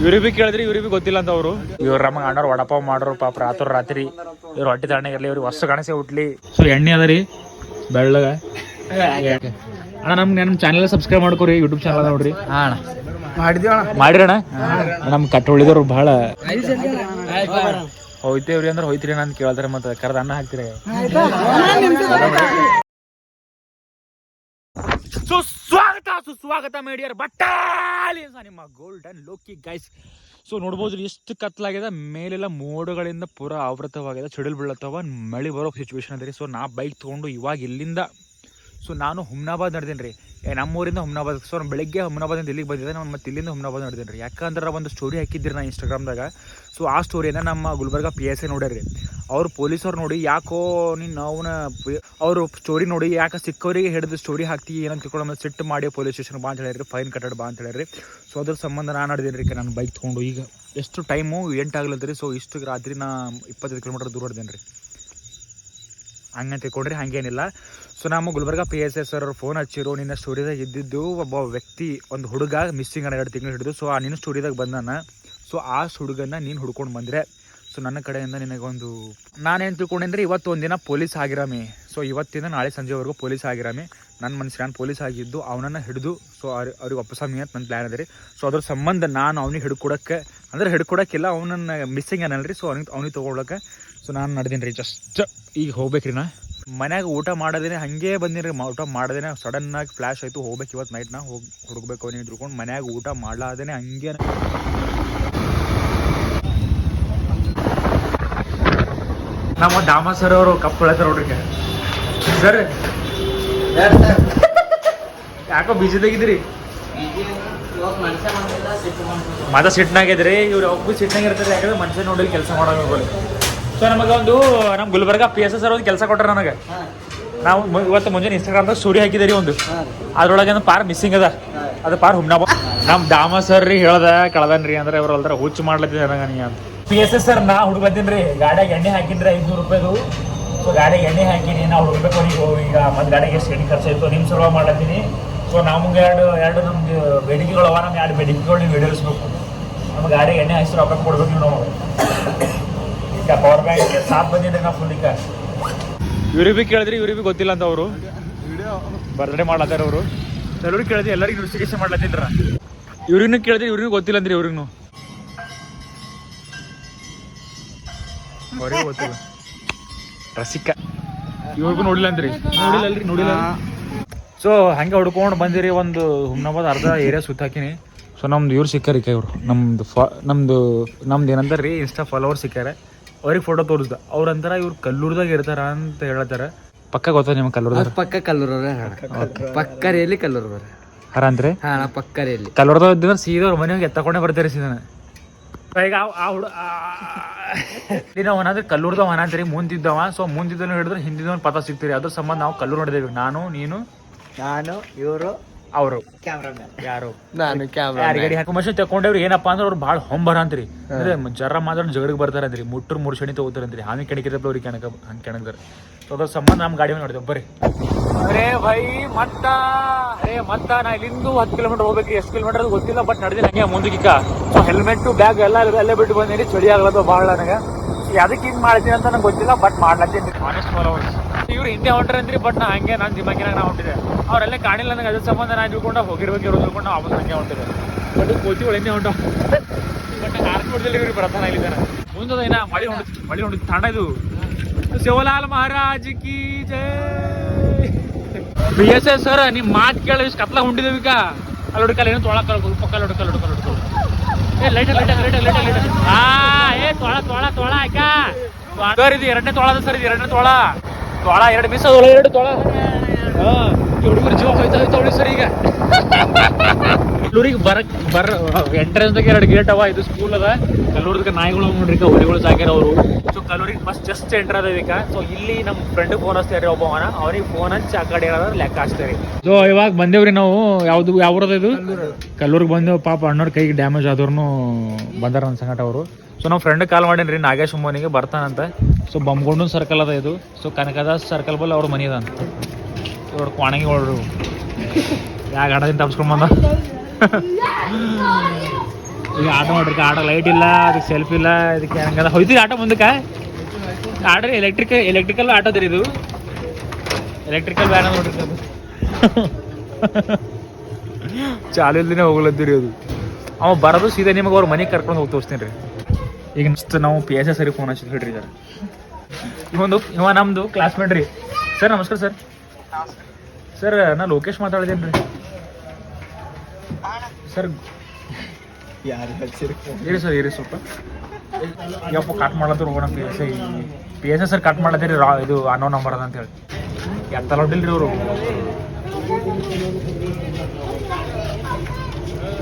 ಇವ್ರಿಗೆ ಭೀ ಕೇಳಿದ್ರಿ ಇವ್ರಿಗೆ ಭೀ ಗೊತ್ತಿಲ್ಲ ಅಂತ ಅವರು. ಇವ್ರ ನಮಗೆ ಅಣ್ಣವ್ರು ವಡಪಾವ್ ಮಾಡೋರು ಪಾಪ ರಾತ್ರಿ ರಾತ್ರಿ ಇವ್ರು ಹೊಟ್ಟೆ ತಣ್ಣಗಿರ್ಲಿ ಇವ್ರಿಗೆ ಹೊಸ ಕಾಣಿಸಿ ಹುಟ್ಲಿ. ಸೊ ಎಣ್ಣೆ ಅದ ರೀ ಬೆಳ್ಳಗ. ಅಣ್ಣ ನಮ್ಗೆ ನಮ್ಮ ಚಾನಲ್ ಸಬ್ಸ್ಕ್ರೈಬ್ ಮಾಡ್ಕೊರಿ ಯೂಟ್ಯೂಬ್ ಚಾನಲ್ ನೋಡ್ರಿ. ಮಾಡಿರಣ್ಣ ನಮ್ಮ ಕಟ್ಟೊಳಿದವ್ರು ಬಹಳ ಹೋಯ್ತೇವ್ರಿ ಅಂದ್ರೆ ಹೋಯ್ತಿರಿ ಅಂತ ಕೇಳ್ತಾರೆ ಮತ್ತೆ ಕರೆದ ಅಣ್ಣ ಹಾಕ್ತೀರಿ ಸುಸ್ವಾಗತ ಮೇಡಿಯರ್ ಬಟ್ಟಾಲಿಯನ್ಸ್ ನಿಮ್ಮ ಗೋಲ್ಡನ್ ಲೋಕಿ ಗೈಸ್ ಸೊ ನೋಡ್ಬೋದು ಎಷ್ಟು ಕತ್ಲಾಗಿದೆ. ಮೇಲೆಲ್ಲ ಮೋಡಗಳಿಂದ ಪೂರ ಆವೃತವಾಗಿದೆ ಸಿಡಿಲ್ ಬೀಳತ್ತವ ಮಳೆ ಬರೋ ಸಿಚುವೇಶನ್ ಅದ ರೀ. ಸೊ ನಾ ಬೈಕ್ ತೊಗೊಂಡು ಇವಾಗ ಇಲ್ಲಿಂದ ಸೊ ನಾನು ಹುಮ್ನಾಬಾದ್ ನಡೆದೇನೆ ರೀ ನಮ್ಮೂರಿಂದ ಹುಮ್ನಾಬಾದ್ ಸೊ ನಾನು ಬೆಳಿಗ್ಗೆ ಹುಮ್ನಾಬಾದಿಂದ ಇಲ್ಲಿಗೆ ಬಂದಿದ್ದೆ, ನಾನು ಮತ್ತೆ ಇಲ್ಲಿಂದ ಹುಮ್ನಾಬಾದ್ ನಡೆದೇನೆ ರೀ ಯಾಕಂದ್ರೆ ಒಂದು ಸ್ಟೋರಿ ಹಾಕಿದ್ರಿ ನಾ ಇನ್ಸ್ಟಾಗ್ರಾಮ್ದಾಗ ಸೊ ಆ ಸ್ಟೋರಿಯನ್ನು ನಮ್ಮ ಗುಲ್ಬರ್ಗ ಪಿ ಎಸ್ ಐ ನೋಡ್ಯಾರ್ರಿ. ಅವ್ರು ಪೊಲೀಸವ್ರು ನೋಡಿ ಯಾಕೋ ನೀನು ಅವನ ಅವರು ಸ್ಟೋರಿ ನೋಡಿ ಯಾಕೆ ಸಿಕ್ಕವರಿಗೆ ಹಿಡಿದು ಸ್ಟೋರಿ ಹಾಕ್ತಿ ಏನಂತ ತಿಳ್ಕೊಂಡು ಸಿಟ್ಟು ಮಾಡಿ ಪೊಲೀಸ್ ಸ್ಟೇಷನ್ ಬಾ ಅಂತ ಹೇಳಿರಿ ಫೈನ್ ಕಟ್ಟಡ ಬಾ ಅಂತ ಹೇಳಿರಿ ಸೊ ಅದ್ರ ಸಂಬಂಧ ನಾನು ನಡೆದೇನೆ ರೀ ನಾನು ಬೈಕ್ ತೊಗೊಂಡು. ಈಗ ಎಷ್ಟು ಟೈಮು ಎಂಟು ಆಗ್ಲತ್ತರಿ. ಸೊ ಇಷ್ಟು ರಾತ್ರಿ ನಾ ಇಪ್ಪತ್ತೈದು ಕಿಲೋಮೀಟರ್ ದೂರ ಹೊಡೆದೇನೆ ರೀ ಹಂಗೆ ತಿಳ್ಕೊಂಡ್ರಿ, ಹಂಗೇನಿಲ್ಲ. ಸೊ ನಮ್ಮ Gulbarga P S S sir phone ಹಚ್ಚಿರು, ನಿನ್ನ ಸ್ಟೋರಿದಾಗ ಇದ್ದಿದ್ದು ಒಬ್ಬ ವ್ಯಕ್ತಿ, ಒಂದು ಹುಡುಗ ಮಿಸ್ಸಿಂಗ್ ಎರಡು ತಿಂಗಳು ಹಿಡಿದು. ಸೊ ಆ ನಿನ್ನ ಸ್ಟೋರಿದಾಗ ಬಂದಾನ ಸೊ ಆ ಹುಡುಗನ ನೀನು ಹುಡ್ಕೊಂಡು ಬಂದರೆ. ಸೊ ನನ್ನ ಕಡೆಯಿಂದ ನಿನಗೊಂದು, ನಾನೇನು ತಿಳ್ಕೊಂಡೇನ್ರಿ ಇವತ್ತು ಒಂದಿನ ಪೊಲೀಸ್ ಆಗಿರಾಮಿ ಸೊ ಇವತ್ತಿಂದ ನಾಳೆ ಸಂಜೆವರೆಗೂ ಪೊಲೀಸ್ ಆಗಿರಾಮಿ ನನ್ನ ಮನಸ್ಸು ನಾನು ಪೊಲೀಸ್ ಆಗಿದ್ದು ಅವನನ್ನು ಹಿಡಿದು ಸೊ ಅವ್ರಿಗೆ ಒಪ್ಪಸಾಮಿ ಅಂತ ನನ್ನ ಪ್ಲ್ಯಾನ್ ಅದ ರೀ. ಸೊ ಅದ್ರ ಸಂಬಂಧ ನಾನು ಅವ್ನಿಗೆ ಹಿಡ್ಕೊಡಕ್ಕೆ, ಅಂದ್ರೆ ಹಿಡ್ಕೊಡಕ್ಕಿಲ್ಲ, ಅವನನ್ನು ಮಿಸ್ಸಿಂಗ್ ಅನ್ನಲ್ರಿ ಸೊ ಅವ್ನಿಗೆ ಅವ್ನಿಗೆ ತೊಗೊಳಕ್ಕೆ. ಸೊ ನಾನು ನಡೆದೀನಿ ರೀ ಜಸ್ಟ್ ಈಗ ಹೋಗ್ಬೇಕ್ರಿ ನಾ. ಮನ್ಯಾಗ ಊಟ ಮಾಡೋದೇನೆ, ಹಂಗೆ ಬಂದಿರಿ ಊಟ ಮಾಡೋದೇನೆ ಆಗಿ ಫ್ಲಾಶ್ ಆಯ್ತು, ಹೋಗ್ಬೇಕು ಇವತ್ತು ನೈಟ್ ನಾ, ಹೋಗಿ ಹುಡುಕ್ಬೇಕು ಅವನಿಗೆ ಹಿಡ್ಕೊಂಡು ಮನ್ಯಾಗ ಊಟ ಮಾಡ್ಲಾದೇನೆ ಹಂಗೆ ನಮ್ಮ ದಾಮ ಸರ್ ಅವರು ಕಪ್ಪಳತ್ತ ನೋಡ್ರಿ ಸರ್ ಯಾಕೋ ಬಿಜಿದಾಗಿದ್ದೀರಿ ಮದ ಸಿಟ್ನಾಗಿದ್ರಿ ಇವ್ರು ಒಬ್ಬ ಸಿಟ್ನಾಗ ಇರ್ತಾರೆ, ಯಾಕಂದ್ರೆ ಮನುಷ್ಯ ನೋಡಿ ಕೆಲಸ ಮಾಡೋದು ಸೊ ನಮಗೆ ಒಂದು ನಮ್ಮ Gulbarga P S S sir ಒಂದು ಕೆಲಸ ಕೊಟ್ಟರೆ ನನಗೆ. ನಾವು ಇವತ್ತು ಮುಂಜಾನೆ ಇನ್ಸ್ಟಾಗ್ರಾಮ್ದಾಗ ಸ್ಟೋರಿ ಹಾಕಿದ್ದೀರಿ ಒಂದು. ಅದ್ರೊಳಗೆ ಒಂದು ಪಾರ್ ಮಿಸ್ಸಿಂಗ್ ಅದ. ಅದು ಪಾರ್ ಹುಮ್ನಾಬ ನಮ್ಮ ದಾಮ ಸರ್ ರೀ ಹೇಳ್ದ ಕಳ್ದನ್ರಿ ಅಂದ್ರೆ ಇವ್ರು ಅಲ್ದ್ರ ಹುಚ್ಚು ಮಾಡ್ಲತ್ತಿದ್ದೆ ನನಗೆ ನೀ ಅಂತ. ಪಿ ಎಸ್ ಎಸ್ ಸರ್ ನಾ ಹುಡುಗ ಬಂದೀನಿ ರೀ ಗಾಡಿಯಾಗ ಎಣ್ಣೆ ಹಾಕಿದ್ರೆ ಐದುನೂರು ರೂಪಾಯಿದು. ಸೊ ಗಾಡಿಗೆ ಎಣ್ಣೆ ಹಾಕಿನಿ ನಾವು ಹುಡುಗಬೇಕು ಅವ್ರಿಗೆ. ಈಗ ಮತ್ತೆ ಗಾಡಿಗೆ ಎಷ್ಟು ಎಣ್ಣೆ ಖರ್ಚು ಆಯಿತು ನಿಮ್ಮ ಸಲುವಾಗಿ ಮಾಡ್ಲತ್ತೀನಿ. ಸೊ ನಮ್ಗೆ ಎರಡು ಎರಡು ನಮ್ಗೆ ಬೇಡಿಕೆಗಳು ಅವ ನಮ್ಗೆ ಎರಡು ಬೇಡಿಕೆಗಳು ನೀವು ಈಡೇರಿಸ್ಬೇಕು. ನಮ್ಮ ಗಾಡಿಗೆ ಎಣ್ಣೆ ಹಾಕಿಸಿ ರೊಕ್ಕ ಕೊಡ್ಬೇಕು ನೀವು ನಾವು. ಬ್ಯಾಂಕ್ಗೆ ಸಾತ್ ಬಂದಿದ್ದೆ ನಾವು ಫುಲ್ ಈಗ. ಇವ್ರಿಗೆ ಭೀ ಕೇಳಿದ್ರಿ ಇವ್ರಿಗೆ ಭೀ ಗೊತ್ತಿಲ್ಲ ಅಂತ ಅವರು. ಬರ್ತ್ಡೇ ಮಾಡ್ಲತ್ತಾರ ಅವರು. ಎಲ್ಲರಿಗೂ ಕೇಳಿದ್ರಿ ಎಲ್ಲರಿಗೂ ನೋಟಿಫಿಕೇಶನ್ ಮಾಡ್ಲತ್ತಿದ್ರ. ಇವ್ರಿಗೂ ಕೇಳಿದ್ರಿ ಇವ್ರಿಗೂ ಗೊತ್ತಿಲ್ಲ ಅಂದ್ರಿ ಇವ್ರಿಗೂ. ಅವ್ರಿಗೂ ಗೊತ್ತಿಲ್ಲ. ರಸಿಕ. ಇವ್ರಿಗೂ ನೋಡಿಲ್ಲ ಅಂದ್ರಿ. ನೋಡಿಲ್ಲ ಅಲ್ರಿ ನೋಡಿಲ್ಲ. ಸೊ ಹಂಗೆ ಹುಡ್ಕೊಂಡು ಬಂದಿರಿ ಒಂದು ಹುಮ್ನಾಬಾದ್ ಅರ್ಧ ಏರಿಯಾ ಸುತ್ತಾಕಿನಿ ಸೊ ನಮ್ದು ಇವ್ರು ಸಿಕ್ಕಾರಿ ಕೈ ಇವ್ರು ನಮ್ದು ಫಾ ನಮ್ದು ನಮ್ದು ಏನಂತಾರೆ ರೀ ಇನ್ಸ್ಟಾ ಫಾಲೋವರ್ ಸಿಕ್ಕಾರ. ಅವ್ರಿಗೆ ಫೋಟೋ ತೋರಿಸ್ದ. ಅವ್ರ ಅಂತಾರ ಇವ್ರು ಕಲ್ಲೂರ್ದಾಗ ಇರ್ತಾರ ಅಂತ ಹೇಳತ್ತಾರ ಪಕ್ಕ ಗೊತ್ತ ನಿಮ್ಗೆ ಕಲ್ಲೂರ್ದಾಗ? ಪಕ್ಕ ಕಲ್ಲೂರವ್ರೆ ಪಕ್ಕ ರೇಲಿ ಬರ ಹರ ಅಂದ್ರೆ? ಹಾ ನಾ ಪಕ್ಕ ರೇಲಿ ಕಲ್ಲೂರ್ದಾಗ ಇದ್ದಂದ್ರೆ ಸೀದಾ ಅವ್ರ ಮನೆಗೆ ಎತ್ತಕೊಂಡೇ ಬರ್ತಾರೆ ಸೀದನ ಈಗ ಆ- ಹುಡು ನೀನು ಅವನಾದ್ರೆ ಕಲ್ಲೂರ್ದವ ಅನಾದ್ರಿ ಮುಂದಿದ್ದವ. ಸೊ ಮುಂದಿದ್ದವನು ಹಿಡಿದ್ರೆ ಹಿಂದಿದ್ದವನು ಪತ ಸಿಗ್ತೀರಿ. ಅದ್ರ ಸಂಬಂಧ ನಾವು ಕಲ್ಲೂರು ನೋಡಿದೇವಿ ನಾನು ನೀನು? ನಾನು ಇವರು ಅವರು. ಯಾರು? ನಾನು ಕ್ಯಾಮ್ರಾ ಯಾರು ಗಾಡಿ ಹಾಕೋ ಮನುಷ್ಯ ತಕೊಂಡವ್ರು ಏನಪ್ಪಾ ಅಂದ್ರೆ ಅವ್ರು ಭಾಳ ಹೊಂಬರ ಅಂತ್ರಿ. ಅಂದ್ರೆ ಜರ ಮಾತಾಡಿ ಜಗಡಿಗೆ ಬರ್ತಾರಂತ್ರಿ. ಮುಟ್ಟರು ಮೂರು ಶನಿ ತಗೋತಾರಂತ್ರಿ. ಹಾನಿ ಕೆಣಕಿರಪ್ಪ ಅವ್ರಿಗೆ ಕೆಣಕ ಹಂಗೆ ಕೆಣಕ್ತಾರೆ ಸೊ ಅದ್ರ ಸಂಬಂಧ ನಮ್ಮ ಗಾಡಿ ನೋಡಿದ್ವಿ ಬರ್ರಿ. ಅರೇ ಭೈ ಮತ್ತ? ಅರೇ ಮತ್ತ? ನಾ ಇಲ್ಲಿಂದು ಹತ್ತು ಕಿಲೋಮೀಟರ್ ಹೋಗ್ಬೇಕು. ಎಷ್ಟು ಕಿಲೋಮೀಟರ್ ಅದು ಗೊತ್ತಿಲ್ಲ ಬಟ್ ನಡೆದಿಲ್ಲ ಹಂಗೆ ಮುಂದಕ್ಕೆ ಸೊ ಹೆಲ್ಮೆಟ್ ಬ್ಯಾಗ್ ಎಲ್ಲ ಅಲ್ಲಿ ಅಲ್ಲೇ ಬಿಟ್ಟು ಬಂದಿನಿ. ಚಳಿ ಆಗಲ್ಲ ಭಾಳ ನನಗೆ. ಅದಕ್ಕೆ ಹಿಂಗ್ ಮಾಡ್ತೀನಿ ಅಂತ ನಂಗೆ ಗೊತ್ತಿಲ್ಲ ಬಟ್ ಮಾಡ್ಲತ್ತೀನಿ. ಆನೆಸ್ಟ್ ಫಾಲೋವರ್ಸ್ ಇವ್ರು ಹಿಂದೆ ಹೊಂಟ್ರಂದ್ರಿ ಬಟ್ ನಾ ಹಂಗೆ ನಾನು ದಿಮಾಕಿನಾಗ ನಾ ಹೊಂಟಿದೆ. ಅವರೆಲ್ಲ ಕಾಣಿಲ್ಲ ನನಗೆ ಅದ್ರ ಸಂಬಂಧ ನಾನು ತಿಳ್ಕೊಂಡು ಹೋಗಿರ್ಬೇಕು ಇರೋದು ತಿಳ್ಕೊಂಡು ನಾವು ಹಂಗೆ ಹೊಂಟಿದೆ. ಬಟ್ ಕೋಚಿಗಳು ಹಿಂದೆ ಹೊಂಟ? ಬಟ್ ಆರ್ಸಿ ಹೊಡೆದಲ್ಲಿ ಇವ್ರಿಗೆ ಬರ್ತಾನ ಇಲ್ಲಿದ್ದಾನೆ ಮುಂದೆ ಏನ ಮಳಿ ಹೊಂಡ ಮಳಿ ಹೊಂಡ ತಾಂಡ ಇದು. ಶಿವಲಾಲ್ ಮಹಾರಾಜ್ ಕಿ ಜಯ ಬಿ ಎಸ್ ಎಸ್ ಸರ್ ನಿಮ್ಮ ಮಾತು ಕೇಳಿ ಇಷ್ಟು ಕತ್ಲ ಹೊಂಟಿದ್ದೇವೆ ಈಗ. ಅಲ್ಲಿ ಹುಡುಕಲ್ಲ ಏನು ತೊಳಕ ಪಕ್ಕಲ್ಲಿ ಹುಡುಕಲ್ಲಿ ಹುಡುಕಲ್ಲ ಹುಡುಕಲ್ಲ ಏ light light light light light ಆ ಏ ತೊಳ ತೊಳ ತೊಳ ಆಯ್ಕ. ಸರ್ ಇದು ಎರಡನೇ ತೊಳ ಸರ್ ಇದು ಎರಡನೇ ತೊಳ. ತೊಳ ಎರಡು ಮಿಸ್ ಅದ ಎರಡು ತೊಳ ಹಾ ಈ ಹುಡುಗರು ಜೀವ ಹೋಯ್ತಾ ಹೋಯ್ತಾ ಉಳಿ ಸರ್ ಈಗ. ಕಲ್ಲೂರಿಗೆ ಬರಕ್ ಬರ ಎಂಟ್ರೆನ್ಸ್ದಾಗ ಎರಡು ಗೇಟ್ ಅವ ಇದು ಸ್ಕೂಲ್ ಅದ. ಕಲ್ಲೂರ್ದಾಗ ನಾಯಿಗಳು ನೋಡ್ರಿ ಹುಲಿಗಳು ಸಾಕ್ಯಾರ ಅವರು. ಸೊ ಕಲ್ಲೂರಿಗೆ ಫಸ್ಟ್ ಜಸ್ಟ್ ಎಂಟರ್ ಅದ ಇದಕ್ಕೆ ಸೊ ಇಲ್ಲಿ ನಮ್ಮ ಫ್ರೆಂಡ್ ಫೋನ್ ಹಚ್ತಾರೆ ಒಬ್ಬವನ ಅವ್ರಿಗೆ ಫೋನ್ ಹಚ್ಚಿ ಆ ಕಡೆ ಏನಾದ್ರು ಲೆಕ್ಕ ಹಚ್ತಾರೆ ಸೊ ಇವಾಗ ಬಂದೇವ್ರಿ ನಾವು. ಯಾವ್ದು ಯಾವ್ರದ ಇದು? ಕಲ್ಲೂರಿಗೆ ಬಂದೇವು. ಪಾಪ ಅಣ್ಣವ್ರ ಕೈಗೆ ಡ್ಯಾಮೇಜ್ ಆದ್ರೂ ಬಂದಾರ ನನ್ನ ಸಂಗಟ ಅವರು. ಸೊ ನಾವು ಫ್ರೆಂಡ್ ಕಾಲ್ ಮಾಡೇನ್ರಿ ನಾಗೇಶ್ ಉಮ್ಮನಿಗೆ ಬರ್ತಾನಂತ. ಸೊ ಬಮ್ಗೊಂಡು ಸರ್ಕಲ್ ಅದ ಇದು. ಸೊ ಕನಕದಾಸ್ ಸರ್ಕಲ್ ಬಲ್ ಅವ್ರ ಮನಿ ಅದ ಅಂತ ಇವ್ರ ಕ್ವಾಣಗಿ ಹೊಡ್ರು ಯಾ ತಪ್ಸ್ಕೊಂಬಂದ ಈಗ ಆಟ ನೋಡ್ರಿ ಆಟೋ ಲೈಟ್ ಇಲ್ಲ ಅದಕ್ಕೆ ಸೆಲ್ಫ್ ಇಲ್ಲ ಅದಕ್ಕೆ ಹಂಗೆಲ್ಲ ಹೋಯ್ತು ಆಟೋ ಮುಂದಕ್ಕೆ. ಆಡ್ರಿ ಎಲೆಕ್ಟ್ರಿಕ್ ಎಲೆಕ್ಟ್ರಿಕಲ್ ಆಟೋ ರೀ ಇದು. ಎಲೆಕ್ಟ್ರಿಕಲ್ ಬ್ಯಾನ ನೋಡ್ರಿ ಅದು. ಚಾಲು ಇಲ್ದಿನೇ ಹೋಗ್ಲತ್ತೀರಿ ಅದು. ಅವ ಬರೋದು ಸೀದಾ ನಿಮಗೆ ಅವ್ರ ಮನೆಗೆ ಕರ್ಕೊಂಡು ಹೋಗಿ ತೋರಿಸ್ತೀನಿ ರೀ. ಈಗ ನೆಕ್ಸ್ಟ್ ನಾವು ಪಿ ಎಸ್ ಎಸ್ ಸರಿ ಫೋನ್ ಹಚ್ಚಿದ್ ಹೇಳ್ರಿ ಸರ್ ಇವೊಂದು ಇವ ನಮ್ಮದು ಕ್ಲಾಸ್ಮೇಟ್ ರೀ. ಸರ್ ನಮಸ್ಕಾರ ಸರ್ ಸರ್ ನಾ ಲೋಕೇಶ್ ಮಾತಾಡಿದೇನು ರೀ ಸರ್ ಯಾರು ಹೇಳಿ ಇರಿ ಸರ್ ಇರಿ ಸ್ವಲ್ಪ. ಯಪ್ಪ ಕಟ್ ಮಾಡ್ಲತ್ತರ ಹೋಗೋಣ P S I P S I sir cut ಮಾಡ್ಲತ್ತೀರಿ ರಾ ಇದು ಅನ್ನೋ ನಂಬರ್ ಅದ ಅಂತೇಳಿ ಎತ್ತಲ್ಲ ಹೊಡಿಲ್ರಿ ಅವರು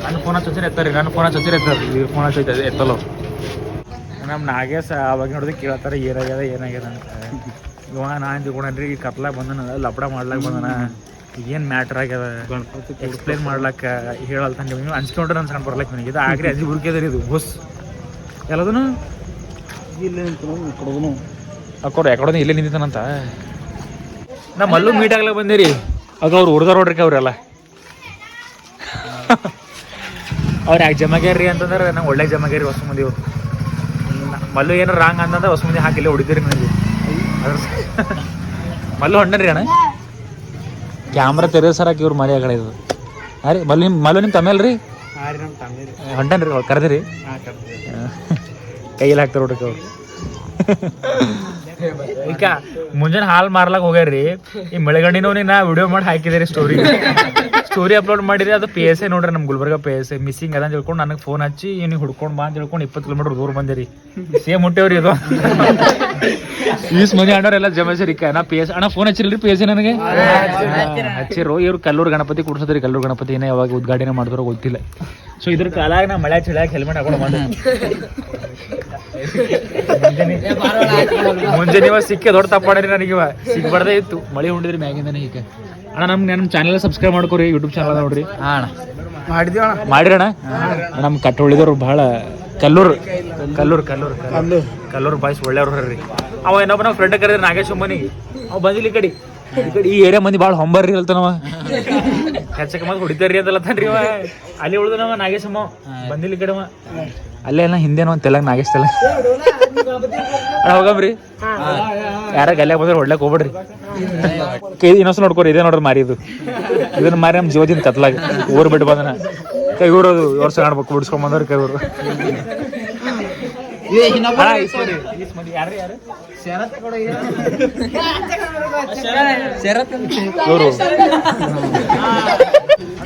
ನನ್ನ ಫೋನ್ ಹಚ್ಚಿರಿ ಎತ್ತರಿ ನನ್ನ ಫೋನ್ ಹಚ್ಚಿರಿ ಎತ್ತಾರ. ಫೋನ್ ಹಚ್ಚೈತೆ ಎತ್ತಲ್ಲ ನಮ್ಮ ನಾಗೇಶ ಅವಾಗ ನೋಡಿದ್ರೆ ಕೇಳ್ತಾರೆ ಏನಾಗ್ಯದ ಏನಾಗ್ಯದ ಅಂತ. ಇವಾಗ ನಾನು ತಿಳ್ಕೊಂಡ್ರಿ ಈಗ ಕತ್ಲಾಗ ಬಂದನ ಲಪಡ ಮಾಡ್ಲಾಕ ಬಂದನ ಏನು ಮ್ಯಾಟರ್ ಆಗ್ಯದ? ಗಣಪತಿ ಮಾಡ್ಲಾಕ ಹೇಳಲ್ ತಂಗ ನೀವು. ಅನ್ಸ್ಕೊಂಡ್ರೆ ಅನ್ಸ್ಕೊಂಡು ಬರ್ಲಕ್ಕ ನನಗೆ. ಇದು ಆಗ್ರಿ ಅಜಿ ಹುಡುಕಿದ್ರಿ ಇದು ಬಸ್ ಎಲ್ಲದನು? ಇಲ್ಲ ಕೊಡೋದು ಅಕ್ಕೋರು ಇಲ್ಲೇ ನಿಂತಿದ್ದಾನಂತ. ನಾ ಮಲ್ಲು ಮೀಟ್ ಆಗ್ಲಕ್ಕ ಬಂದಿರಿ. ಆಗ ಅವ್ರು ಹುಡ್ದಾರ ನೋಡ್ರಿ ಅವರೆಲ್ಲ ಅವ್ರು ಯಾಕೆ ಜಮಗ್ಯಾರ್ರಿ ಅಂತಂದ್ರೆ ನಂಗೆ ಒಳ್ಳೆ ಜಮಗ್ಯಾರಿ ಹೊಸ ಮಂದಿ ಅವ್ರು ಮಲ್ಲು ಏನಾರ ರಾಂಗ್ ಅಂತಂದ್ರೆ ಹೊಸ ಮಂದಿ ಹಾಕಿಲ್ಲ ಹೊಡಿತೀರಿ ನನಗೆ ಅದ್ರ ಸ- ಮಲ್ಲು ಹೊಂಡನ್ರಿ ಅಣ್ಣ. ಕ್ಯಾಮ್ರಾ ತೆರೆಸರಾಕಿ ಇವ್ರು ಮರಿ ಆ ಕಡೆ ಇದು ಅರೆ ಮಲ್ಲು ನಿಮ್ಮ ಮಲ್ಲು ನಿಮ್ಮ ತಮೇಲ್ ರೀ ಹೊಂಟನ್ರಿ ಕರೆದಿರಿ. ಕೈಯಲ್ಲಿ ಹಾಕ್ತಾರೆ ನೋಡ್ರಿ ಅವ್ರು ಈಗ ಮುಂಜಾನೆ ಹಾಲು ಮಾರ್ಲಾಕ್ ಹೋಗ್ಯಾರ್ರಿ. ಈ ಮಳೆಗಣ್ಣಿನೂ ನಾ ವಿಡಿಯೋ ಮಾಡಿ ಹಾಕಿದಿರಿ ಸ್ಟೋರಿ ಸ್ಟೋರಿ ಅಪ್ಲೋಡ್ ಮಾಡಿರಿ ಅದು ಪಿ ಎಸ್ ಐ ನೋಡ್ರಿ ನಮ್ಮ Gulbarga P S I missing ಅದ ಅಂತ ಹೇಳ್ಕೊಂಡು ನನಗೆ ಫೋನ್ ಹಚ್ಚಿ ನೀವು ಹುಡ್ಕೊಂಡು ಬಾ ಅಂತ ಹೇಳ್ಕೊಂಡು ಇಪ್ಪತ್ತು ಕಿಲೋಮೀಟರ್ ದೂರ ಬಂದಿರಿ ಸೇಮ್ ಹುಟ್ಟೇವ್ರಿ ಇದು. ಈಸ್ ಮಂದಿ ಅಣ್ಣವ್ರೆಲ್ಲ ಜಮಸರಿ ನಾ ಪಿ ಎಸ್ ಅಣ್ಣ ಫೋನ್ ಹಚ್ಚಿರಲ್ರಿ ಪಿ ಎಸ್ ನನಗೆ? ಹಚ್ಚಿರು ಇವ್ರು ಕಲ್ಲೂರು ಗಣಪತಿ ಕುಡ್ಸದ್ರಿ ಕಲ್ಲೂರು ಗಣಪತಿ ಏನೇ ಯಾವಾಗ ಉದ್ಘಾಟನೆ ಮಾಡಿದ್ರು ಗೊತ್ತಿಲ್ಲ. ಸೊ ಇದ್ರ ಕಾಲಾಗ ನಾ ಮಳೆ ಚಳಿಯಾಗ ಹೆಲ್ಮೆಟ್ ಹಾಕೊಂಡು ಬಂದ. ಮುಂಜಾನೆ ಇವಾಗ ಇವ ಸಿಕ್ಕೆ ದೊಡ್ಡ ತಪ್ಪಾಡ್ರಿ ನನಗೆ ಇವ. ಸಿಗ್ಬಾರ್ದೇ ಇತ್ತು. ಮಳೆ ಉಂಡಿದ್ರಿ ಮ್ಯಾಗಿಂದನೇ ಈಗ. ಅಣ್ಣ ನಮ್ಗೆ ನಮ್ಮ ಚಾನಲ್ ಸಬ್ಸ್ಕ್ರೈಬ್ ಮಾಡ್ಕೊರಿ ಯೂಟ್ಯೂಬ್ ಚಾನಲ್ ನೋಡ್ರಿ. ಹಾಂ ಅಣ್ಣ. ಮಾಡಿದ್ವಿ ಅಣ್ಣ ಕಟ್ಟ ಉಳಿದವ್ರು ನಮ್ಮ ಬಹಳ ಕಲ್ಲೂರು. ಕಲ್ಲೂರು ಕಲ್ಲೂರು ಕಲ್ಲೂರು. ಬಾಯ್ಸ್ ಒಳ್ಳೆಯವ್ರು ರೀ ಅವ ಇನ್ನೊಬ್ಬ ನಾವು ಫ್ರೆಂಡ್ ಕರೆದ್ರೆ ನಾಗೇಶ್ ಮನಿಗೆ ಅವ ಬಂದಿಲ್ಲ ಈ ಕಡೆ. ಈ ಏರಿಯಾ ಮಂದಿ ಭಾಳ ಹೊಂಬರ್ರಿ ಅಲ್ತಾನವ ಹೆಚ್ಚಕ ಮತ್ತೆ ಹೊಡಿತಾರ್ರಿ ಅಂತಲ್ಲತ್ತಾನ್ರಿ ಅವ. ಅಲ್ಲಿ ಉಳ್ದನವ ನಾವ ನಾಗೇಶಮ್ಮ. ಬಂದಿಲ್ಲ ಈ ಕಡೆ ಅಲ್ಲೇ ಎಲ್ಲ ಹಿಂದೇನೋ ಒಂದು ತೆಲಂಗ್ ನಾಗೇಶ್ ತೆಲಂಗ್. ಹೋಗಮ್ರಿ ಯಾರ ಗಲ್ಯಾಗ ಬಂದ್ರೆ ಹೊಡ್ಲಕ್ ಹೋಗ್ಬಿಡ್ರಿ. ಕೈ ನೋಡ್ಕೋರಿ ನೋಡ್ಕೊರಿ ಇದೇ ನೋಡ್ರಿ ಮಾರಿ ಇದು. ಇದನ್ನ ಮಾರಿ ನಮ್ಮ ಜೀವದಿಂದ ಕತ್ಲಾಗ. ಊರ್ ಬಿಟ್ಟು ಬಂದನ. ಕೈ ಊರೋದು ವರ್ಷ ಆಡ್ಬೇಕು ಬಿಡಿಸ್ಕೊಂಡ್ ಬಂದವ್ರಿ ಕೈ ಊರು. ಅಣ್ಣ,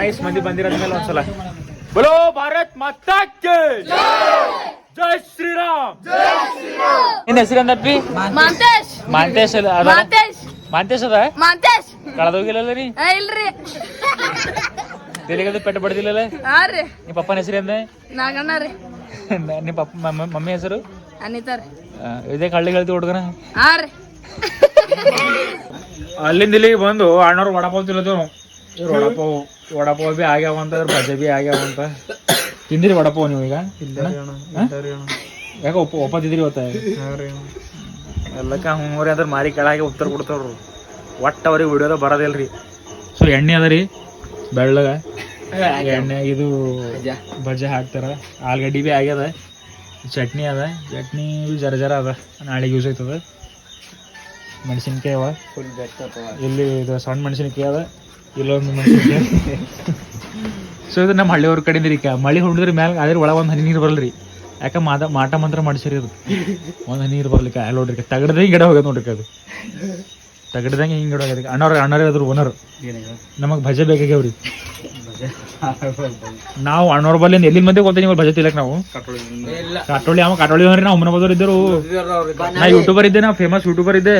ಈಸ್ ಮಂದಿ, ಬಂದಿರೋದ ಮೇಲೆ ಒಂದ್ಸಲ. ಬಲೋ ಭಾರತ್ ಮಾತಾ ಕಿ ಜೈ! ಶ್ರೀರಾಮ್. ನಿನ್ನ ಹೆಸರು ಅಂದಪ್ಪಿ ಮಾಂತೇಶ್. ಮಾಂತೇಶ್ ಅದ ಅದ? ಮಾಂತೇಶ್. ಅದ? ಮಾಂತೇಶ್. ಕಳೆದೋಗಿಲ್ಲ ರೀ ಇಲ್ರಿ. ತೆಲಿಗದು ಪೆಟ್ಟು ಬಡ್ದಿಲ್ಲಲ್ಲ? ನಿಮ್ಮ ಪಪ್ಪನ ಹೆಸರು ಅಂದ್ರೆ ನಾಗಣ್ಣ ರೀ. ನಿಮ್ಮ ಪಪ್ಪ ಮಮ್ಮ- ಮಮ್ಮಿ ಹೆಸರು? ಇದೇ ಕಳ್ಳಿ ಕಳ್ತಿ ಹುಡುಗನ? ಹಾ ರೀ. ಅಲ್ಲಿಂದ ಇಲ್ಲಿಗೆ ಬಂದು ಅಣ್ಣವ್ರು ವಡಪಾವ್ ತಿನ್ನೋದು ಇವ್ರು ವಡಪಾವ್ ವಡಪಾವ್ ಬಿ ಆಗ್ಯಾವ ಅಂತ ಇವ್ರು ಬಜೆ ಬಿ ಆಗ್ಯಾವ ಅಂತ. ತಿಂದಿರಿ ವಡಪಾವ್ ನೀವು ಈಗ? ಯಾಕೆ ಒಪ್ಪ ಒಪ್ಪತ್ತಿದ್ರಿ ಇವತ್ತ? ಎಲ್ಲಕ್ಕ ಹ್ಞೂರಿ ಅಂದ್ರೆ ಮಾರಿ ಕೆಳಗೆ ಉತ್ತರ ಕೊಡ್ತಾವ್ರು ಒಟ್ಟು ಅವ್ರಿಗೆ ವಿಡಿಯೋದ ಬರೋದಿಲ್ರಿ. ಸೊ ಎಣ್ಣೆ ಅದ ರೀ ಬೆಳ್ಳಗ. ಎಣ್ಣೆ ಇದು ಬಜ್ಜೆ ಹಾಕ್ತಾರ. ಆಲ್ಗಡ್ಡಿ ಬಿ ಆಗ್ಯದ. ಚಟ್ನಿ ಅದ. ಚಟ್ನಿ ಜರ ಜರ ಅದ. ನಾಳೆಗೆ ಯೂಸ್ ಆಯ್ತದ. ಮೆಣಸಿನ್ಕಾಯಿ ಅವ ಇಲ್ಲಿ ಇದು ಸಣ್ಣ ಮೆಣಸಿನಕಾಯಿ ಅದ. ಇಲ್ಲೊಂದು ಮೆಣಸಿನಕಾಯಿ ಸೊ ಇದು ನಮ್ಮ ಹಳ್ಳಿಯವ್ರ ಕಡೆಯಿಂದ ರೀ ಮಳೆ ಹೊಂಡಿದ್ರೆ ಮ್ಯಾಲ ಅದ್ರ ಒಳಗೆ ಒಂದು ಹನಿ ನೀರು ಬರಲ್ರಿ. ಯಾಕೆ ಮಾದ ಮಾಟ ಮಂತ್ರ ಮಾಡಿಸಿರಿ ಅದು. ಒಂದು ಹನಿ ನೀರು ಬರ್ಲಿಕ್ಕೆ ಅಲ್ಲಿ ನೋಡ್ರಿ ತಗಡ್ದಂಗೆ ಗಿಡ ಹೋಗೋದು ನೋಡ್ರಿ ಅದು. ತಗಡ್ದಂಗೆ ಹಿಂಗೆ ಗಿಡ ಹೋಗ್ಯದ ಅಣ್ಣವ್ರ ಅಣ್ಣರೇ ಅದ್ರ ಓನರ್ ನಮಗೆ ಭಜೆ ಬೇಕಾಗ್ಯಾವ್ರಿ. ನಾವು ಅಣ್ಣವ್ರ ಬಲ್ಲಿ ಎಲ್ಲಿ ಮಂದಿ ಗೊತ್ತ ನೀವು ಭಜೆ ತಿಲಕ್ ನಾವು? ಕಾಟೋಳಿ ಅವ ಕಾಟೋಳಿ ಅವ್ರಿ ನಾವು ಬದವ್ರು ಇದ್ದರು. ನಾ ಯೂಟ್ಯೂಬರ್ ಇದ್ದೆ ನಾವು ಫೇಮಸ್ ಯೂಟ್ಯೂಬರ್ ಇದ್ದೆ.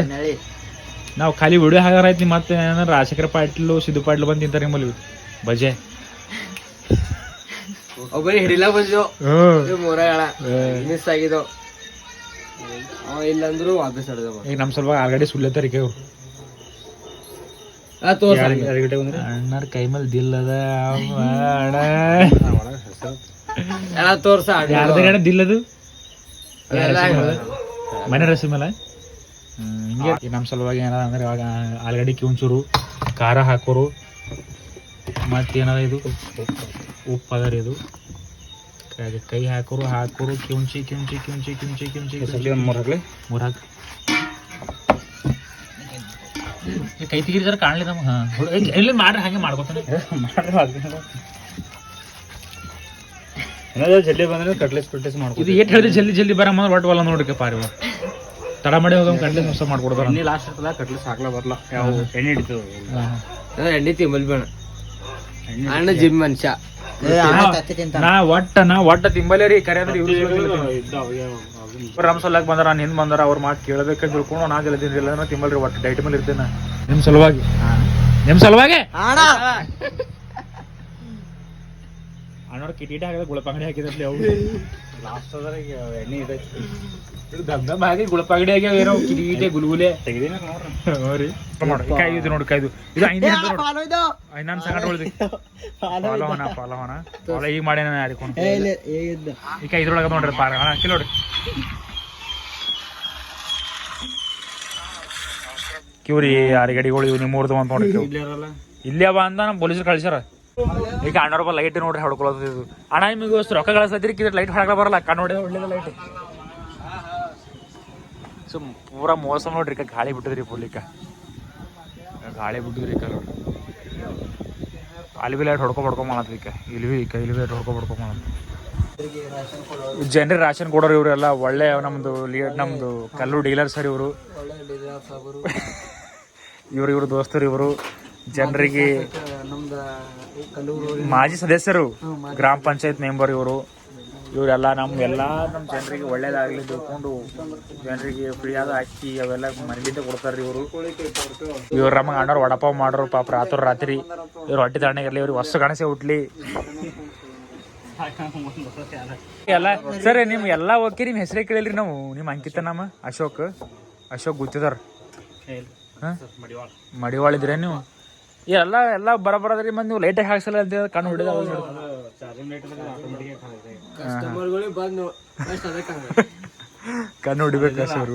ನಾವು ಖಾಲಿ ವಿಡಿಯೋ ಹಾಗಾರೈತಿ ಮತ್ತೆ ಏನಾರ ರಾಜಶೇಖರ ಪಾಟೀಲ್ ಸಿದ್ದು ಪಾಟೀಲ್ ಬಂದು ತಿಂತಾರೆ ನಿಮ್ಮಲ್ಲಿ. ಭಜೆ. ಒಬ್ಬರಿ ಹಿರಿಲ ಬಂದಿದ್ದು ಹ್ಮ್ ಮಿಸ್ ಆಗಿದ್ದು ಇಲ್ಲಂದ್ರು ವಾಪಸ್ ಈಗ ನಮ್ಮ ಸ್ವಲ್ಪ ಆಲ್ರೆಡಿ ಸುಳ್ಳತ್ತಾರ ಈಗ ತೋರ್ಸ ಅಣ್ಣರ ಕೈ ಮೇಲೆ ದಿಲ್ ಅದ. ಅಣ್ಣ. ತೋರ್ಸ ಯಾರ್ದಾಗ ಅಣ್ಣ ದಿಲ್ ಅದು? ಮನೆ ರಸಿ ಮೇಲೆ ಹಿಂಗೆ. ನಮ್ಮ ಸಲುವಾಗಿ ಏನದ ಅಂದ್ರೆ ಇವಾಗ ಆಲ್ರೆಡಿ ಕಿಂಚೂರು ಖಾರ ಹಾಕೋರು ಮತ್ತೇನದ ಇದು? ಉಪ್ಪು ಅದ ರೀ ಇದು ಕೈ ಹಾಕೋರು ಹಾಕೋರು ಕಿಂಚಿ ಕಿಂಚಿ ಕಿಂಚಿ ಕಿಂಚಿ ಕಿಂಚಿ ಮೂರು ಹಾಕ್ಲಿ. ಮೂರು ಹಾಕಿ. ಕೈ ತೆಗಿದಾರ ಕಾಣಲಿ ನಮ್ಗೆ. ಹಾಂ. ಎಲ್ಲಿ ಮಾಡ್ರಿ ಹಾಗೆ ಮಾಡ್ಕೊತಾನೆ. ಏನಾದ್ರು ಜಲ್ದಿ ಬಂದ್ರೆ ಕಟ್ಲೆಸ್ ಪಿಟ್ಲೆಸ್ ಇದು ಮಾಡ್ಕೊತೀವಿ ಏಟ್ ಹೇಳಿದ್ರೆ ಜಲ್ದಿ ಜಲ್ದಿ ಬರಮ್ಮ ಒಟ್ಟು ಒಲ್ಲ ನೋಡ್ರಿ ಪಾರಿ. ತಡ ಮಾಡಿ ಹೋಗಿ ಕಟ್ಲೆಸ್ ಹೊಸ ಮಾಡ್ಕೊಡ್ತಾರ. ಎಣ್ಣೆ ಲಾಸ್ಟ್ ಇರ್ತದ ಕಟ್ಲೆಸ್ ಹಾಕ್ಲಾ ಬರಲ್ಲ ಯಾವ ಎಣ್ಣೆ ಹಿಡಿತು ಎಣ್ಣೆ ತಿಂಬಲ್ ಬೇಡ. ಅಣ್ಣ ಜಿಮ್ ಮನುಷ್ಯ. ನಾ ಒಟ್ಟ ನಾ ಒಟ್ಟ ತಿಂಬಲೇ ರೀ ಕರೆ ಅಂದ್ರೆ ಇವ್ರು ರಾಮ್ ಸಲಕ್ ಬಂದಾರ ನಾನು ಹಿಂದ್ ಬಂದಾರ ಅವ್ರ ಮಾತು ಕೇಳಬೇಕಂತ ತಿಳ್ಕೊಂಡು ನಾ ಅಂದ್ರೆ ತಿಂಬಲ್ರಿ ಒಟ್ಟು ಡೈಟ್ ಮೇಲೆ ಇರ್ತೇನೆ. ನಿಮ್ ಸಲುವಾಗಿ. ನಿಮ್ ಸಲುವಾಗಿ? ಅಣ್ಣವ್ರ ಕಿಟೀಟ ಹಾಕಿದ ಗುಳಪಂಗಡಿ ಹಾಕಿದ್ರಲ್ಲಿ ಅವು ಲಾಸ್ಟ್ ಅದ್ರ ಈಗ ಎಣ್ಣೆ ಇದೆ ಇದು ದಮ್ ಹಾಕಿ ಗುಳಪಂಗಡಿ ಆಗ್ಯಾವ ಏನೋ ಕಿಟೀಟೆ ಗುಲ್ಗುಲೆ. ತೆಗಿದೀನಿ ನೋಡ್ರಿ. ನೋಡಿ ನೋಡಿ ಕಾಯಿ ಇದು ನೋಡಿ ಕಾಯ್ದು ಇದು. ಐದೇ ನೋಡಿ. ಇನ್ನೊಂದು ಸಂಗಡ ಉಳಿದು. ಪಾಲವನ ಪಾಲವನ ಪಾಲ ಈಗ ಮಾಡ್ಯಾನ ಈಗ ಇದ್ರೊಳಗೆ ನೋಡ್ರಿ ಪಾಲವನ ಹಾಕಿ ನೋಡ್ರಿ ಕಿವ್ರಿ ಆರಿಗಡಿಗಳು ಇವು ನಿಮ್ಮೂರ್ದು ಅಂತ ನೋಡ್ರಿ ಇಲ್ಲೇ ಅವ ಅಂತ ನಮ್ಮ ಪೊಲೀಸರು ಕಳಿಸ್ಯಾರ. ಈಗ ಅಣ್ಣವ್ರ ರೂಪಾಯಿ ಲೈಟ್ ನೋಡ್ರಿ ಹೊಡ್ಕೊಳ್ಳೋದು ಇದು. ಅಣ್ಣ ನಿಮಗೆ ಅಷ್ಟು ರೊಕ್ಕ ಕಳಿಸತ್ತೀರಿ ಕಿದ್ರೆ ಲೈಟ್ ಹೊಡಕ ಬರಲ್ಲ. ಕಣ್ಣು ಹೊಡೆದ ಒಳ್ಳೇದ ಲೈಟ್ ಸೊ ಪೂರ ಮೋಸ ನೋಡ್ರಿ ಈಗ ಗಾಳಿ ಬಿಟ್ಟಿದ್ರಿ ಪೊಲೀಕ. ಗಾಳಿ ಬಿಟ್ಟಿದ್ರಿ ಈಗ ನೋಡ್ರಿ. ಅಲ್ಲಿ ಬಿ ಲೈಟ್ ಹೊಡ್ಕೊ ಬಡ್ಕೊ ಮಾಡತ್ರಿ ಈಗ. ಇಲ್ಲಿ ಬಿ ಈಗ ಇಲ್ಲಿ ಬಿ ಲೈಟ್ ಹೊಡ್ಕೊ ಬಡ್ಕೊ ಮಾಡತ್ ಜನರಿಗೆ ರಾಷನ್ ಕೊಡೋರು ಇವರೆಲ್ಲ ಒಳ್ಳೆ ನಮ್ದು ಲೀಡ್ ನಮ್ದು ಕಲ್ಲು ಡೀಲರ್ ಸರ್ ಇವರು. ಇವರು ಇವರು ದೋಸ್ತರು ಇವರು ಜನರಿಗೆ ಮಾಜಿ ಸದಸ್ಯರು ಗ್ರಾಮ ಪಂಚಾಯತ್ ಮೆಂಬರ್ ಇವರು. ಇವರೆಲ್ಲ ನಮ್ಮ ಎಲ್ಲ ನಮ್ಮ ಜನರಿಗೆ ಒಳ್ಳೇದಾಗಲಿ ತಿಳ್ಕೊಂಡು ಜನರಿಗೆ ಫ್ರೀಯಾದ ಅಕ್ಕಿ ಅವೆಲ್ಲ ಮನೆಯಿಂದ ಕೊಡ್ತಾರ್ರಿ ಇವರು. ಇವ್ರು ನಮಗೆ ಅಣ್ಣವ್ರು ವಡಪಾವ್ ಮಾಡೋರು ಪಾಪ ರಾತ್ರಿ ರಾತ್ರಿ. ಇವ್ರು ಹೊಟ್ಟೆ ತಣ್ಣಗಿರ್ಲಿ ಇವ್ರಿಗೆ ಹೊಸ ಗಣಸೆ ಹುಟ್ಲಿ. ಎಲ್ಲ ಸರಿ ನಿಮ್ ಎಲ್ಲ ಓಕೆ ನಿಮ್ ಹೆಸರೇ ಕೇಳಿಲ್ರಿ ನಾವು ನಿಮ್ಮ ಅಂಕಿತ ನಮ್ಮ ಅಶೋಕ್ ಅಶೋಕ್ ಗುತ್ತಿದಾರ? ಮಡಿವಾಳ. ಇದ್ರೆ ನೀವು? ಎಲ್ಲ ಎಲ್ಲ ಬರಬರದ್ರಿ ಮತ್ತೆ ನೀವು ಲೈಟಾಗಿ ಹಾಕ್ಸಲ್ಲ ಅಂತ ಕಣ್ಣು ಹಿಡಿದ ಕಣ್ಣು ಹೊಡಿಬೇಕು ಸರ್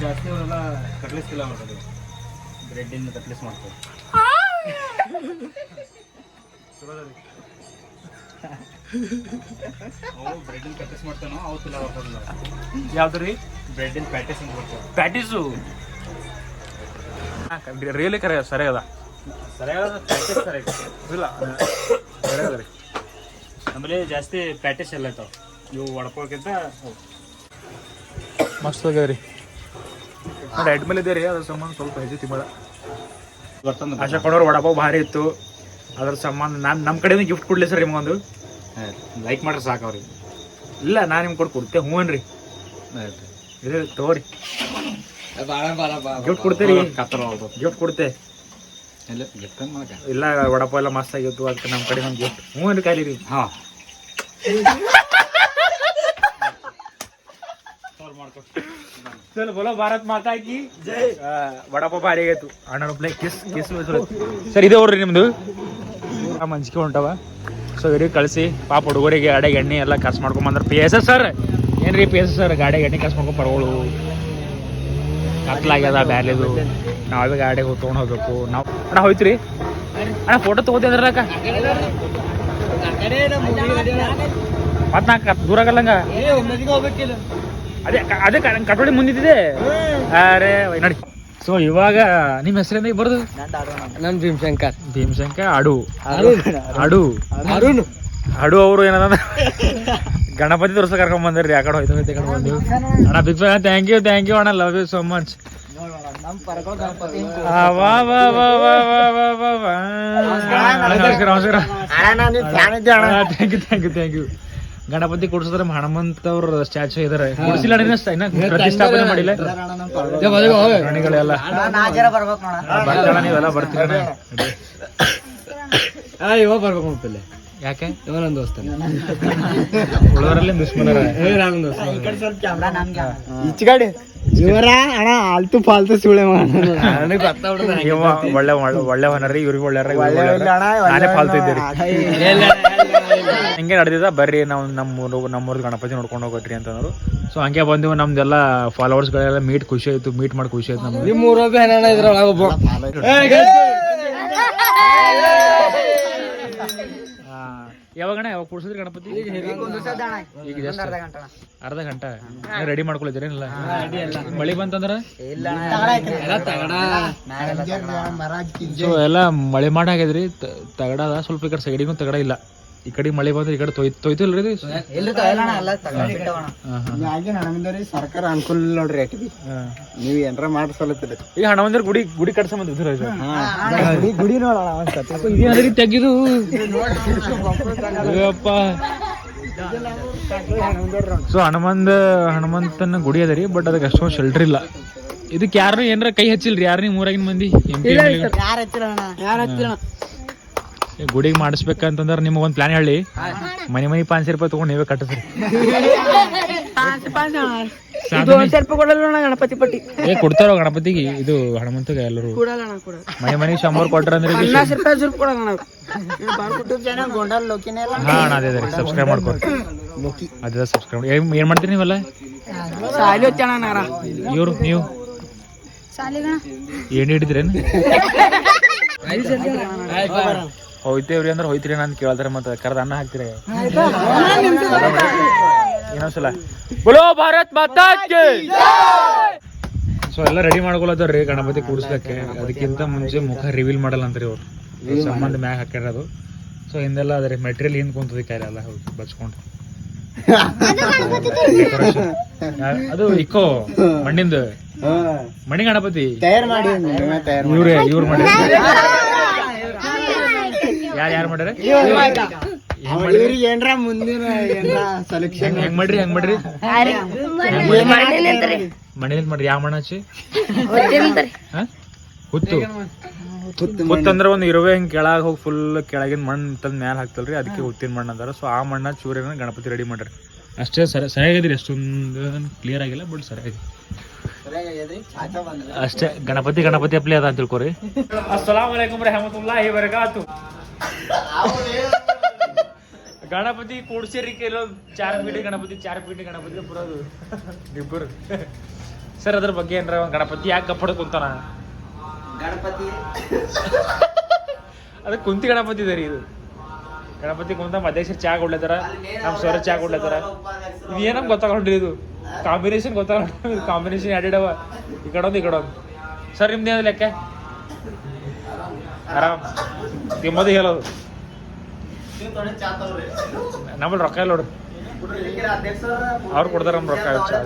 ಜಾಸ್ತಿ ಅವರೆಲ್ಲ ಮಾಡ್ತಾರೆ ಅವು ಬ್ರೆಡ್ಡಿನ ಕಟ್ಲೆಸ್ ಮಾಡ್ತಾನೋ? ಅವು ತುಲ ಬರ್ತದಿಲ್ಲ ಯಾವ್ದು ರೀ? ಬ್ರೆಡ್ಡಿನ ಪ್ಯಾಟಿಸ್ ಅಂತ ಬರ್ತಾವೆ ಪ್ಯಾಟೀಸು ರಿಯಲಿ ಕರೆ ಸರಿಯಾದ ಪ್ಯಾಟೀಸ್ ಸರಿಯಾಗಿ ಇಲ್ಲ ರೀ. ಜಾಸ್ತಿ ಪ್ಯಾಟಿಸ್ ಎಲ್ಲ ಇರ್ತಾವೆ. ಇವು ಒಡ್ಕೋಕ್ಕಿಂತ ಮಸ್ತ್ ಆಗ್ಯಾವ ರೀ. ರೆಡ್ ಮೇಲೆ ಇದೆ ರೀ ಅದ್ರ ಸಂಬಂಧ ಸ್ವಲ್ಪ ಹೆಚ್ಚು ಬರ್ತಂದ ಆಶಾ ಕೊಡೋರು ವಡಪಾವ್ ಭಾರಿ ಇತ್ತು. ಅದ್ರ ಸಂಬಂಧ ನಾನು ನಮ್ಮ ಕಡೆಯಿಂದ ಗಿಫ್ಟ್ ಕೊಡ್ಲಿ ಸರ್ ನಿಮಗೊಂದು. ಲೈಕ್ ಮಾಡ್ರೆ ಸಾಕು ಅವ್ರಿಗೆ. ಇಲ್ಲ ನಾನು ನಿಮ್ಗೆ ಕೊಟ್ಟು ಕೊಡ್ತೆ ಹ್ಞೂ ಅನ್ರಿ ಇದು ತಗೋರಿ. ಗಿಫ್ಟ್ ಕೊಡ್ತೀರಿ. ಕತ್ತರ ಗಿಫ್ಟ್ ಕೊಡ್ತೆ ಇಲ್ಲ ಗಿಫ್ಟ್ ಮಾಡಕ? ಇಲ್ಲ ವಡಪಾವ್ ಎಲ್ಲ ಮಸ್ತ್ ಆಗಿತ್ತು ಅದಕ್ಕೆ ನಮ್ಮ ಕಡೆ ಒಂದು ಗಿಫ್ಟ್ ಹ್ಞೂ ರೀ ಕಾಲಿರಿ ಹಾಂ. ಬೋಲೋ ಭಾರತ್ ಮಾತಾ ಕಿ. ಜೈ. ಕಿಸ್ ಕಿಸ್ ಸರ್ ಇದೆ ನೋಡ್ರಿ ನಿಮ್ದು? ಮಂಜಿಕೆ ಮಂಚಿಕೆ ಹೊಂಟವ. ಸೊ ಇವ್ರಿಗೆ ಕಳಿಸಿ ಪಾಪ ಹುಡುಗರಿಗೆ ಗಾಡಿಗೆ ಎಣ್ಣೆ ಎಲ್ಲ ಖರ್ಚು ಮಾಡ್ಕೊಂಬಂದ್ರೆ ಪಿ ಎಸ್ ಎಸ್ ಸರ್ ರೀ ಪಿ ಎಸ್ ಎಸ್ ಸರ್ ಗಾಡಿಗೆ ಎಣ್ಣೆ ಖರ್ಚು ಮಾಡ್ಕೊಂಡು ಬರೋಳು? ಕತ್ಲಾಗ್ಯದ ಬ್ಯಾಲಿದು ನಾವೇ ಗಾಡಿಗೆ ಹೋಗಿ ತೊಗೊಂಡು ಹೋಗ್ಬೇಕು. ನಾವು ಅಣ್ಣ ಹೋಯ್ತು ರೀ ಅಣ್ಣ ಫೋಟೋ ತಗೋತಿದ್ರಕ್ಕ ಮತ್ತೆ ನಾ ದೂರ ಆಗಲ್ಲಂಗ ಅದೇ ಅದೇ ಕಟೋಡಿ ಮುಂದಿದ್ದಿದೆ? ಅರೆ ನೋಡಿ. ಸೊ ಇವಾಗ ನಿಮ್ಮ ಹೆಸರಿಂದ ಬರ್ದು? ನನ್ನ ಭೀಮಶಂಕರ್. ಭೀಮಶಂಕರ್ ಅಡು ಅಡು ಅರುಣ್ ಅಡು ಅವರು ಏನದ? ಗಣಪತಿ ತೋರ್ಸ ಕರ್ಕೊಂಡ್ ಬಂದ್ರಿ ಆ ಕಡೆ ಹೋಯ್ತು. ಕರ್ಕೊಂಡ್ ಅಣ್ಣ big fan thank you thank you ಅಣ್ಣ ಲವ್ ಯು ಸೋ ಮಚ್ ನಮಸ್ಕಾರ thank you thank you thank you Ganapati ಕೊಡ್ಸಿದ್ರೆ Hanumantha ಅವ್ರ ಸ್ಟ್ಯಾಚು ಇದಾರೆ ಕೊಡ್ಸಿಲ್ಲ ಪ್ರತಿಷ್ಠಾಪನೆ ಮಾಡಿಲ್ಲ. ಪ್ರಾಣಿಗಳೆಲ್ಲ ಬರ್ತಾಳ ನೀವೆಲ್ಲ ಬರ್ತೀರ ಇವಾಗ ಬರ್ಬೇಕು ಯಾಕೆ? ಇವನೊಂದು ದೋಸ್ತ. ಗಾಡಿ ಇವರ ಅಣ್ಣ ಆಲ್ತು ಫಾಲ್ತು ಸುಳೆ ನನಗೆ ಒಳ್ಳೆ ಒಳ್ಳೆ ಒಳ್ಳೆವನರಿ ಇವ್ರಿಗೆ ಒಳ್ಳೆ ನಾನೇ ಫಾಲ್ತು ಇದ್ದೀರಿ. ಹಂಗೆ ನಡೆದಿದ ಬರ್ರಿ ನಾವು ನಮ್ಮೂರು ನಮ್ಮೂರ್ದು ಗಣಪತಿ ನೋಡ್ಕೊಂಡು ಹೋಗ್ರಿ ಅಂತಂದ್ರು. ಸೊ ಹಂಗೆ ಬಂದಿವು ನಮ್ದೆಲ್ಲ ಫಾಲೋವರ್ಸ್ಗಳೆಲ್ಲ ಮೀಟ್ ಖುಷಿ ಆಯ್ತು ಮೀಟ್ ಮಾಡಿ ಖುಷಿ ಆಯ್ತು ನಮ್ಗೆ. ನಿಮ್ಮ ಏನಾಣ ಇದ್ರೊಳಗೆ ಯಾವಾಗಣ? ಯಾವಾಗ ಕೂಡ್ಸಿದ್ರಿ ಗಣಪತಿ? ಈಗ just ಅರ್ಧ ಗಂಟೆ ರೆಡಿ ಮಾಡ್ಕೊಳಿದ್ದೀರೇನಿಲ್ಲ ಮಳಿ ಬಂತಂದ್ರ? ಸೊ ಎಲ್ಲ ಮಳೆ ಮಾಡಾಗ್ಯದ್ರಿ ತ- ತಗಡ ಅದ ಸ್ವಲ್ಪ ಈ ಕಡೆ ಸೈಡಿಗೂ ತಗಡ ಇಲ್ಲ. ಈ ಕಡೆ ಮಳೆ ಬಂದ್ರೆ ಈ ಕಡೆ ತೊಯ್ ಹಾ, ಹಾ, ಸರ್ಕಾರ ಅನುಕೂಲ ಇಲ್ಲ ನೋಡ್ರಿ ಆಕೆ ನೀವು ಏನಾರ ಈ ಈಗ ಹಣ ಬಂದ್ರೆ ಗುಡಿ ಗುಡಿ ಕಟ್ಸ ಇದ್ರ ಗುಡಿ ಗುಡಿ ನೋಡೋಣ ಇದೇನದ್ರಿ ತೆಗಿದು. ಅಯ್ಯಪ್ಪ ಸೊ ಹನುಮಂತ ಹನುಮಂತನ ಗುಡಿ ಅದ ರೀ ಬಟ್ ಅದಕ್ಕೆ ಅಷ್ಟೊಂದು ಶೆಲ್ಟರ್ ಇಲ್ಲ. ಇದಕ್ಕೆ ಯಾರು ಏನಾರ ಕೈ ಹಚ್ಚಿಲ್ರಿ? ಯಾರು ನೀವು ಮೂರಾಗಿನ ಮಂದಿ? ಯಾರು ಪಿ ಗುಡಿಗೆ ಮಾಡಿಸ್ಬೇಕಂತಂದ್ರೆ ನಿಮ್ಗೆ ಒಂದು ಪ್ಲಾನ್ ಹೇಳಿ. ಮನೆ ಮನೆ ಪಾಂಚ್ ರೂಪಾಯಿ ತಗೊಂಡು ನೀವೇ ಕಟ್ಟಿಸ್ರಿ. ಗಣಪತಿ ಪಟ್ಟಿ. ಏ ಕೊಡ್ತಾರ ಗಣಪತಿಗೆ? ಇದು ಹನುಮಂತಗೆ ಎಲ್ಲರೂ. ಮನೆ ಮನೆಗೆ ಶಂಬರ್ ಕೊಟ್ರ ಅಂದ್ರೆ ಹಾ ಅದೇ ಅದೇ ಸಬ್ಸ್ಕ್ರೈಬ್ ಮಾಡ್ಕೊ ಅದೇ ಸಬ್ಸ್ಕ್ರೈಬ್ ಏನ್ ಮಾಡ್ತೀರಿ ನೀವೆಲ್ಲ? ಸಾಲಿ ಹೊಚ್ಚಣ ನಾರ? ಇವ್ರು ನೀವು? ಏನ್ ಹಿಡಿದ್ರೇನು? ಹೋಯ್ತೇವ್ರಿ ಅಂದ್ರೆ ಹೋಯ್ತಿರಿ ಅಂತ ಕೇಳ್ತಾರೆ ಮತ್ತೆ ಕರೆದ ಅನ್ನ ಹಾಕ್ತೀರಿ. ಇನ್ನೊಂದ್ಸಲ. ಬಲೋ ಭಾರತ್ ಮಾತಾ ಸೊ ಎಲ್ಲ ರೆಡಿ ಮಾಡ್ಕೊಳತ್ತವ್ರಿ ಗಣಪತಿ ಕೂಡಿಸ್ಲಕ್ಕೆ ಅದಕ್ಕಿಂತ ಮುಂಚೆ ಮುಖ ರಿವೀಲ್ ಮಾಡಲ್ಲ ಅಂತ್ರಿ ಅವ್ರು. ಸಂಬಂಧ ಮ್ಯಾಗ ಹಾಕಿರೋದು ಸೊ ಹಿಂದೆಲ್ಲ ಅದ್ರ ಮೆಟೀರಿಯಲ್ ಹಿಂದ್ ಕುಂತದ ಕಾಯಿಲೆ ಎಲ್ಲ ಹೌದು ಬಚ್ಕೊಂಡು ಅದು ಇಕೋ ಮಣ್ಣಿಂದ. ಮಣಿ ಗಣಪತಿ. ಮಾಡಿ ಮಾಡಿ. ಇವ್ರೇ ಇವ್ರು ಮಾಡ್ಯಾರ ಯಾರು ಯಾರು ಮಾಡ್ಯಾರ? ಏನ್ರ ಮುಂದಿನ ಸೆಲೆಕ್ಷನ್ ಹೆಂಗ್ ಹೆಂಗ್ ಮಾಡ್ರಿ? ಹೆಂಗ್ ಮಾಡ್ರಿ? ಮಣ್ಣಿನಿಂದ ಮಾಡ್ರಿ ಯಾವ ಮಣ್ಣ ಹಚ್ಚಿ? ಹಾ? ಹುತ್ತು. ಹುತ್ತು ಒಂದ್ ಇರುವೆ ಹಿಂಗ್ ಕೆಳಗ್ ಹೋಗಿ ಫುಲ್ ಕೆಳಗಿನ ಮಣ್ಣು ತಂದ್ ಮ್ಯಾಲ ಹಾಕ್ತಲ್ರಿ ಅದಕ್ಕೆ ಹುತ್ತಿನ ಮಣ್ಣ ಅಂದಾರ. ಸೊ ಆ ಮಣ್ಣ ಚೂರಿನ ಗಣಪತಿ ರೆಡಿ ಮಾಡ್ರಿ ಅಷ್ಟೇ ಸರಿ ಸರಿಯಾಗಿದ್ರಿ ಅಷ್ಟೊಂದು ಕ್ಲಿಯರ್ ಆಗಿಲ್ಲ ಬಟ್ ಸರಿಯಾಗಿ ಅಷ್ಟೇ ಗಣಪತಿ ಗಣಪತಿ ಅಪ್ಲಿ ಅದ ಅಂತ ತಿಳ್ಕೊರಿ. ರೀ ವಲೈಕುಂ ರಹಮತುಲ್ಲಾಹಿ ವಬರಕಾತು ಗಣಪತಿ ಕೂಡ್ಸಿರಿ ಕೆಲವು ಚಾರ್ ಪೀಠ ಗಣಪತಿ ಚಾರ್ ಪೀಠ ಗಣಪತಿ ಬರೋದು ಇಬ್ಬರು ಸರ್ ಅದ್ರ ಬಗ್ಗೆ ಏನ್ರ ಗಣಪತಿ ಯಾಕೆ ಕಪ್ಪಡ ಕುಂತಾನ? ಗಣಪತಿ. ಅದು ಕುಂತಿ ಗಣಪತಿ ಇದೆ ರೀ ಇದು. ಗಣಪತಿ ಕುಂತ ಮಧ್ಯಕ್ಷರ ಚಾ ಕೊಡ್ಲತ್ತಾರ ನಮ್ಮ ಸ್ವರ ಚಾ ಕೊಡ್ಲತ್ತಾರ ಇದು ಏನಮ್ ಗೊತ್ತಾಗೊಂಡ್ರಿ ಇದು? ಕಾಂಬಿನೇಷನ್ ಗೊತ್ತಾಗೊಂಡ್ರಿ ಕಾಂಬಿನೇಷನ್ ಎರಡವ ಈ ಕಡೊಂದು ಒಂದು ಈ ಕಡೊಂದು. ಸರ್ ನಿಮ್ದು ಲೆಕ್ಕ? ಆರಾಮ್. ನಿಮ್ಮದು ಹೇಳೋದು. ನಮ್ಮಲ್ಲಿ ರೊಕ್ಕ ಇಲ್ಲ ನೋಡ್ರಿ ಅವ್ರು? ಕೊಡ್ತಾರ ನಮ್ಮ ರೊಕ್ಕ ಚಾ.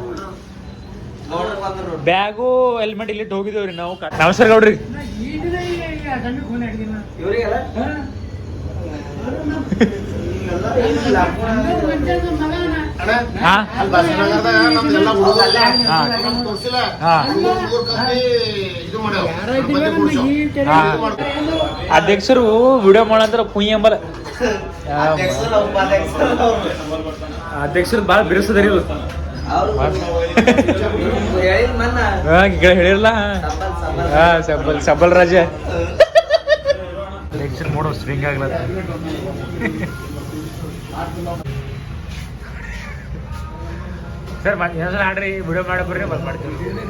ಬ್ಯಾಗು ಹೆಲ್ಮೆಟ್ ಇಲ್ಲಿ ಹೋಗಿದ್ದೇವ್ರಿ ನಾವು. ನಮಸ್ಕಾರ ಗೌಡ್ರಿ. ಹಾ? ಹಾ. ಹಾ. ಅಧ್ಯಕ್ಷರು ವಿಡಿಯೋ ಮಾಡಂದ್ರ ಕುಯ್ ಎಂಬಲ್ಲ ಅಧ್ಯಕ್ಷರು ಭಾಳ ಬಿರುಸದರಿ ಹೇಳಿರಲ್ಲ. ಹಾ ಸಬಲ್ ಸಬಲ್ ರಾಜ. ಅಧ್ಯಕ್ಷರು ನೋಡೋ ಸ್ವಿಂಗ್ ಆಗ್ಲತ್ತ. ಸರ್ ಮತ್ತೆ ಇನ್ನೊಂದ್ಸಲ ಆಡ್ರಿ ವಿಡಿಯೋ ಮಾಡಿ ಬರ್ರಿ ಬಂದ್ ಮಾಡ್ತೀವಿ.